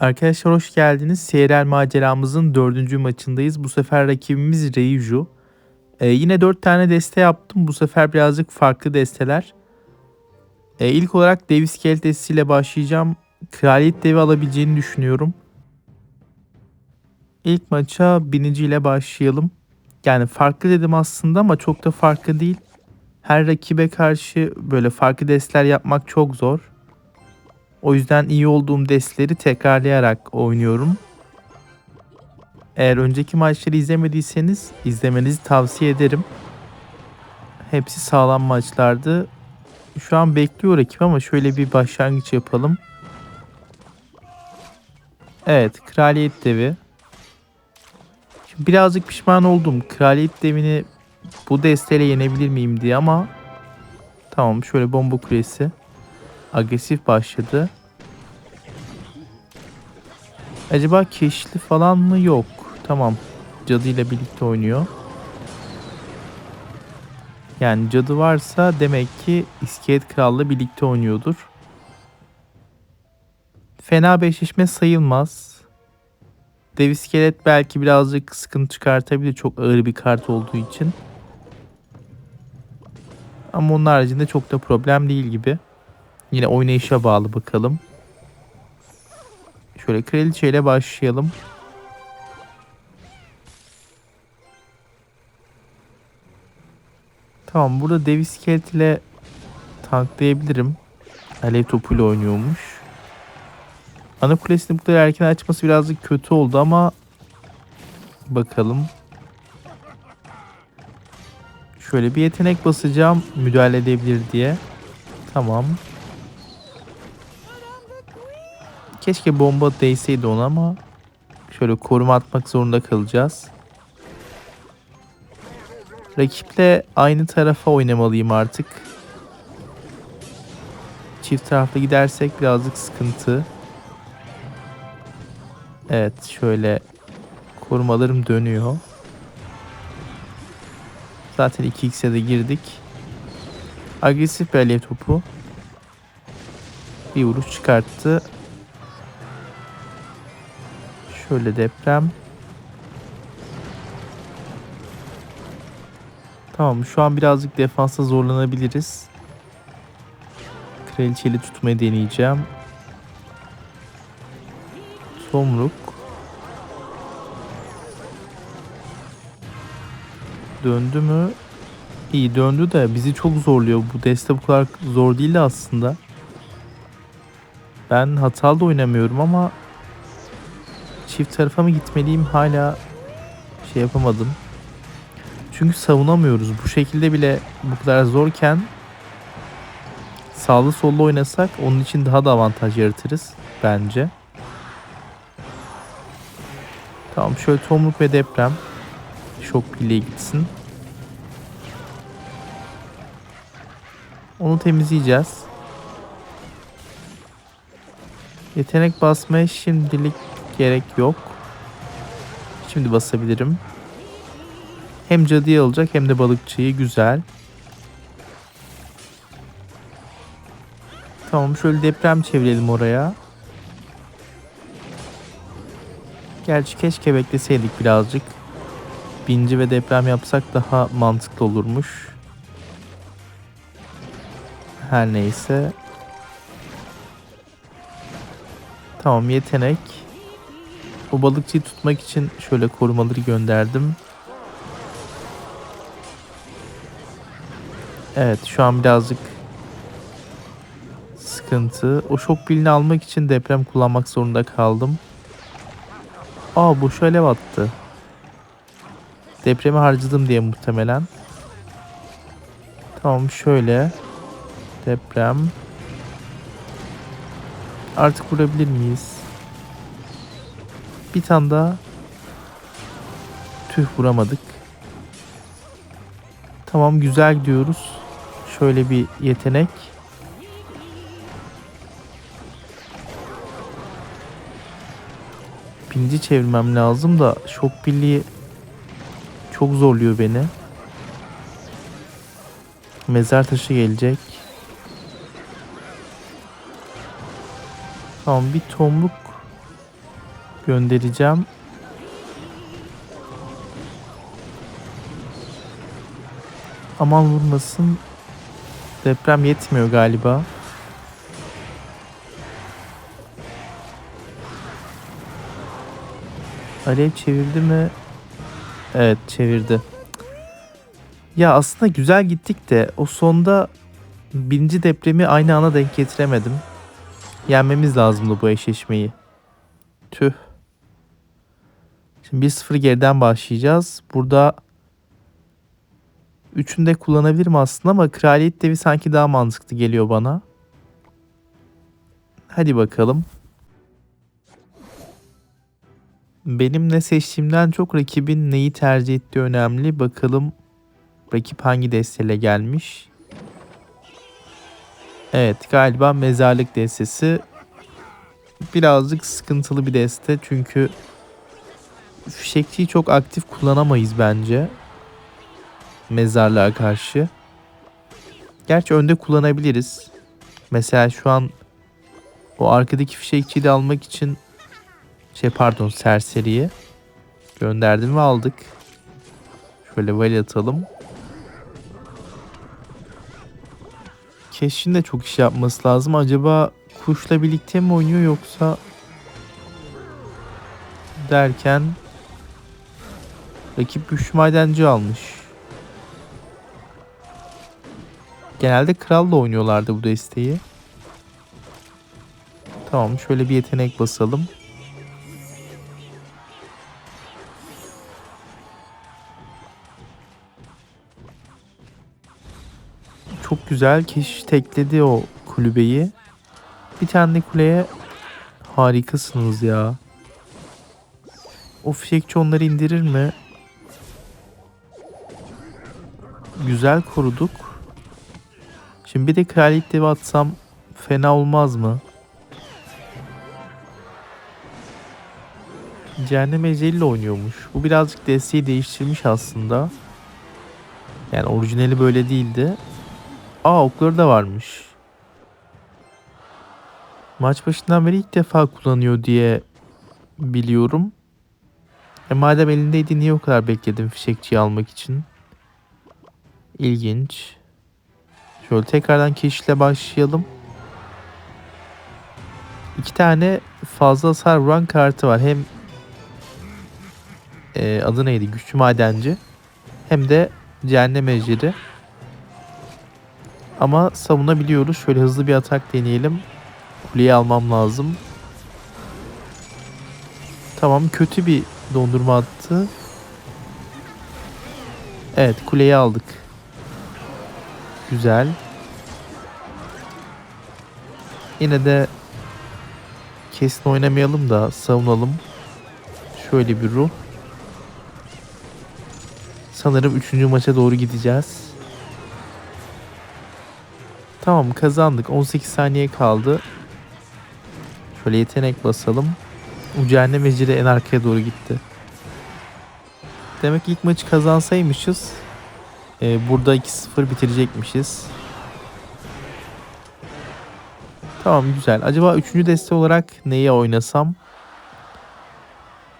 Arkadaşlar hoş geldiniz. CRL maceramızın dördüncü maçındayız. Bu sefer rakibimiz Reiju. Ee, yine dört tane deste yaptım. Bu sefer birazcık farklı desteler. Ee, ilk olarak dev iskelet destesiyle başlayacağım. Kraliyet devi alabileceğini düşünüyorum. İlk maça binici ile başlayalım. Yani farklı dedim aslında ama çok da farklı değil. Her rakibe karşı böyle farklı desteler yapmak çok zor. O yüzden iyi olduğum destleri tekrarlayarak oynuyorum. Eğer önceki maçları izlemediyseniz izlemenizi tavsiye ederim. Hepsi sağlam maçlardı. Şu an bekliyor rakip ama şöyle bir başlangıç yapalım. Evet, Kraliyet Devi. Şimdi birazcık pişman oldum. Kraliyet Devi'ni bu desteyle yenebilir miyim diye ama tamam şöyle bomba kulesi agresif başladı. Acaba keşli falan mı? Yok. Tamam. Cadı ile birlikte oynuyor. Yani cadı varsa demek ki İskelet Kral'la birlikte oynuyordur. Fena bir sayılmaz. Dev iskelet belki birazcık sıkıntı çıkartabilir çok ağır bir kart olduğu için. Ama onun haricinde çok da problem değil gibi. Yine oynayışa bağlı bakalım. Şöyle kraliçe ile başlayalım. Tamam burada dev iskelet ile tanklayabilirim. Alev topuyla oynuyormuş. Ana kulesini bu kadar erken açması birazcık kötü oldu ama bakalım. Şöyle bir yetenek basacağım müdahale edebilir diye. Tamam. Keşke bomba değseydi ona ama şöyle koruma atmak zorunda kalacağız. Rakiple aynı tarafa oynamalıyım artık. Çift taraflı gidersek birazcık sıkıntı. Evet şöyle korumalarım dönüyor. Zaten 2x'e de girdik. Agresif bir alev topu. Bir vuruş çıkarttı. Şöyle deprem. Tamam şu an birazcık defansa zorlanabiliriz. Kraliçeli tutmayı deneyeceğim. Tomruk. Döndü mü? İyi döndü de bizi çok zorluyor. Bu deste bu kadar zor değil de aslında. Ben hatalı da oynamıyorum ama çift tarafa mı gitmeliyim hala şey yapamadım. Çünkü savunamıyoruz. Bu şekilde bile bu kadar zorken sağlı sollu oynasak onun için daha da avantaj yaratırız bence. Tamam şöyle tomruk ve deprem şok pille gitsin. Onu temizleyeceğiz. Yetenek basmaya şimdilik gerek yok. Şimdi basabilirim. Hem cadıyı alacak hem de balıkçıyı güzel. Tamam şöyle deprem çevirelim oraya. Gerçi keşke bekleseydik birazcık. Binci ve deprem yapsak daha mantıklı olurmuş. Her neyse. Tamam yetenek. O balıkçıyı tutmak için şöyle korumaları gönderdim. Evet şu an birazcık sıkıntı. O şok pilini almak için deprem kullanmak zorunda kaldım. Aa bu şöyle attı. Depremi harcadım diye muhtemelen. Tamam şöyle. Deprem. Artık vurabilir miyiz? Bir tane daha. Tüh vuramadık. Tamam güzel gidiyoruz. Şöyle bir yetenek. Pinci çevirmem lazım da şok birliği çok zorluyor beni. Mezar taşı gelecek. Tamam bir tomruk Göndereceğim. Aman vurmasın. Deprem yetmiyor galiba. Alev çevirdi mi? Evet çevirdi. Ya aslında güzel gittik de o sonda birinci depremi aynı ana denk getiremedim. Yenmemiz lazımdı bu eşleşmeyi. Tüh. Şimdi 1-0 geriden başlayacağız. Burada üçünü de kullanabilirim aslında ama kraliyet devi sanki daha mantıklı geliyor bana. Hadi bakalım. Benim ne seçtiğimden çok rakibin neyi tercih ettiği önemli. Bakalım rakip hangi desteyle gelmiş. Evet galiba mezarlık destesi. Birazcık sıkıntılı bir deste çünkü fişekçiyi çok aktif kullanamayız bence. Mezarlığa karşı. Gerçi önde kullanabiliriz. Mesela şu an o arkadaki fişekçiyi de almak için şey pardon serseriye gönderdim ve aldık. Şöyle vali atalım. Keşin de çok iş yapması lazım. Acaba kuşla birlikte mi oynuyor yoksa derken rakip güçlü madenci almış. Genelde kralla oynuyorlardı bu desteği. Tamam şöyle bir yetenek basalım. Çok güzel keş tekledi o kulübeyi. Bir tane kuleye harikasınız ya. O fişekçi onları indirir mi? Güzel koruduk. Şimdi bir de kraliyet devi atsam fena olmaz mı? Cehennem Ecel'le oynuyormuş. Bu birazcık desteği değiştirmiş aslında. Yani orijinali böyle değildi. Aa okları da varmış. Maç başından beri ilk defa kullanıyor diye biliyorum. E madem elindeydi niye o kadar bekledim fişekçiyi almak için? İlginç. Şöyle tekrardan keşifle başlayalım. İki tane fazla hasar vuran kartı var. Hem e, adı neydi? Güçlü madenci. Hem de cehennem ejderi. Ama savunabiliyoruz. Şöyle hızlı bir atak deneyelim. Kuleyi almam lazım. Tamam kötü bir dondurma attı. Evet kuleyi aldık. Güzel. Yine de kesin oynamayalım da savunalım. Şöyle bir ruh. Sanırım 3. maça doğru gideceğiz. Tamam kazandık. 18 saniye kaldı. Şöyle yetenek basalım. O cehennem eciri en arkaya doğru gitti. Demek ilk maçı kazansaymışız e, burada 2-0 bitirecekmişiz. Tamam güzel. Acaba üçüncü deste olarak neyi oynasam?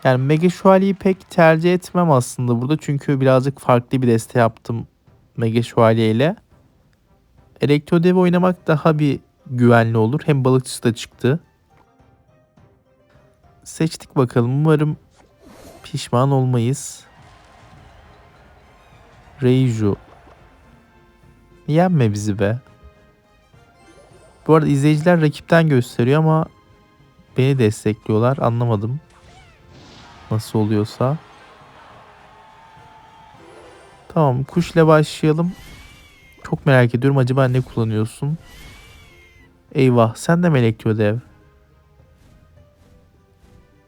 Yani Mega Şövalye'yi pek tercih etmem aslında burada. Çünkü birazcık farklı bir deste yaptım Mega Şövalye ile. Elektro Dev oynamak daha bir güvenli olur. Hem balıkçısı da çıktı. Seçtik bakalım. Umarım pişman olmayız. Reiju. Yenme bizi be. Bu arada izleyiciler rakipten gösteriyor ama beni destekliyorlar. Anlamadım. Nasıl oluyorsa. Tamam kuşla başlayalım. Çok merak ediyorum acaba ne kullanıyorsun? Eyvah sen de mi elektrodev?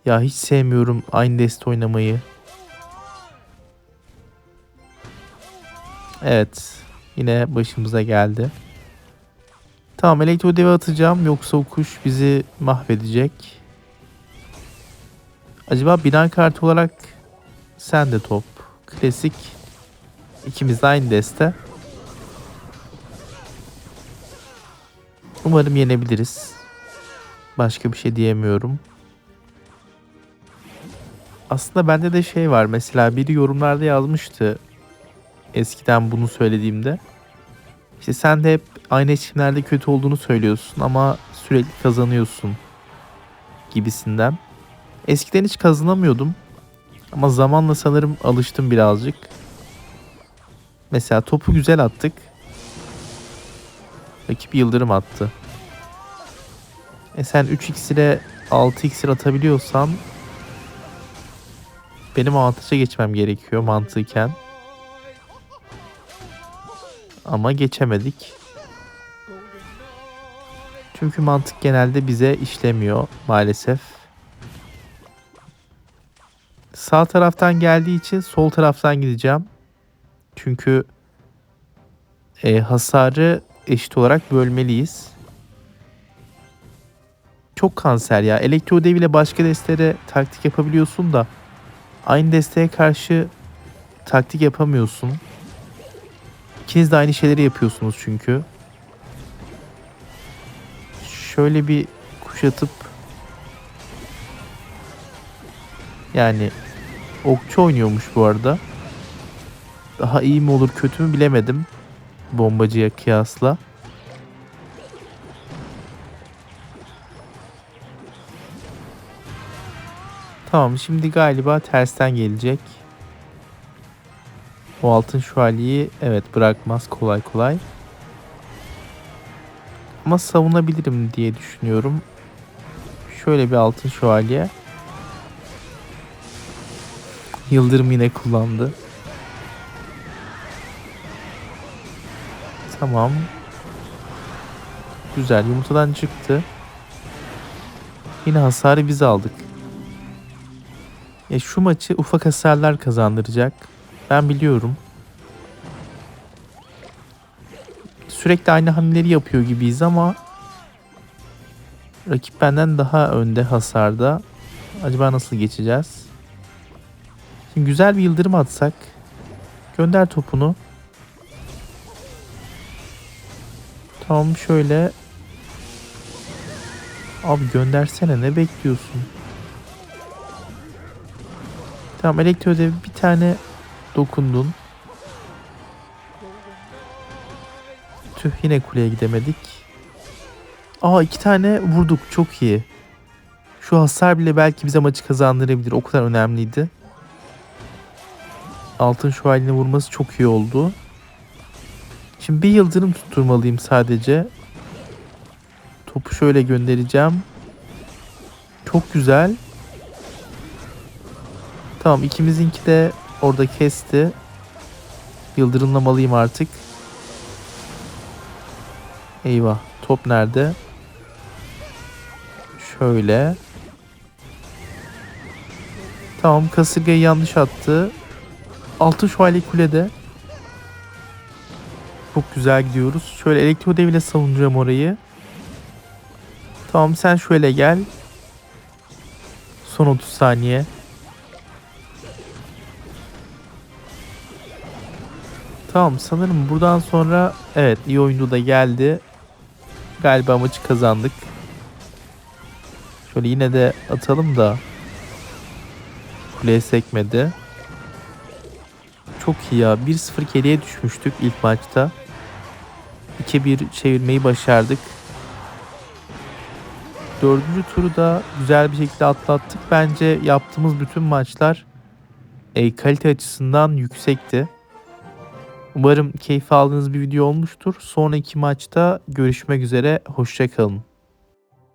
Ya hiç sevmiyorum aynı deste oynamayı. Evet. Yine başımıza geldi. Tamam elektro devi atacağım yoksa o kuş bizi mahvedecek. Acaba bina kartı olarak sen de top. Klasik. İkimiz de aynı deste. Umarım yenebiliriz. Başka bir şey diyemiyorum. Aslında bende de şey var. Mesela biri yorumlarda yazmıştı. Eskiden bunu söylediğimde. İşte sen de hep aynı seçimlerde kötü olduğunu söylüyorsun ama sürekli kazanıyorsun gibisinden. Eskiden hiç kazanamıyordum. Ama zamanla sanırım alıştım birazcık. Mesela topu güzel attık. Rakip yıldırım attı. E sen 3 iksire 6 iksir atabiliyorsan benim avantaja geçmem gerekiyor mantıken. Ama geçemedik. Çünkü mantık genelde bize işlemiyor maalesef. Sağ taraftan geldiği için sol taraftan gideceğim. Çünkü e, hasarı eşit olarak bölmeliyiz. Çok kanser ya. Elektro dev ile başka destere taktik yapabiliyorsun da aynı desteğe karşı taktik yapamıyorsun. İkiniz de aynı şeyleri yapıyorsunuz çünkü. Şöyle bir kuşatıp yani okçu oynuyormuş bu arada. Daha iyi mi olur kötü mü bilemedim. Bombacıya kıyasla. Tamam şimdi galiba tersten gelecek. O altın şövalyeyi evet bırakmaz kolay kolay. Ama savunabilirim diye düşünüyorum. Şöyle bir altın şövalye. Yıldırım yine kullandı. Tamam. Güzel yumurtadan çıktı. Yine hasarı biz aldık. Ya şu maçı ufak hasarlar kazandıracak. Ben biliyorum. Sürekli aynı hamleleri yapıyor gibiyiz ama rakip benden daha önde hasarda. Acaba nasıl geçeceğiz? Şimdi güzel bir yıldırım atsak. Gönder topunu. Tamam şöyle. Abi göndersene ne bekliyorsun? Tamam elektro ödevi bir tane dokundun. Tüh yine kuleye gidemedik. Aa iki tane vurduk çok iyi. Şu hasar bile belki bize maçı kazandırabilir. O kadar önemliydi. Altın şövalyenin vurması çok iyi oldu. Şimdi bir yıldırım tutturmalıyım sadece. Topu şöyle göndereceğim. Çok güzel. Tamam ikimizinki de orada kesti. Yıldırımlamalıyım artık. Eyvah. Top nerede? Şöyle. Tamam kasırgayı yanlış attı. Altın şövalye kulede. Çok güzel gidiyoruz. Şöyle elektro deviyle savunacağım orayı. Tamam sen şöyle gel. Son 30 saniye. Tamam sanırım buradan sonra evet iyi oyuncu da geldi. Galiba maçı kazandık. Şöyle yine de atalım da kuleye sekmedi. Çok iyi ya. 1-0 geriye düşmüştük ilk maçta. 2-1 çevirmeyi başardık. Dördüncü turu da güzel bir şekilde atlattık. Bence yaptığımız bütün maçlar e, kalite açısından yüksekti. Umarım keyif aldığınız bir video olmuştur. Sonraki maçta görüşmek üzere. Hoşçakalın.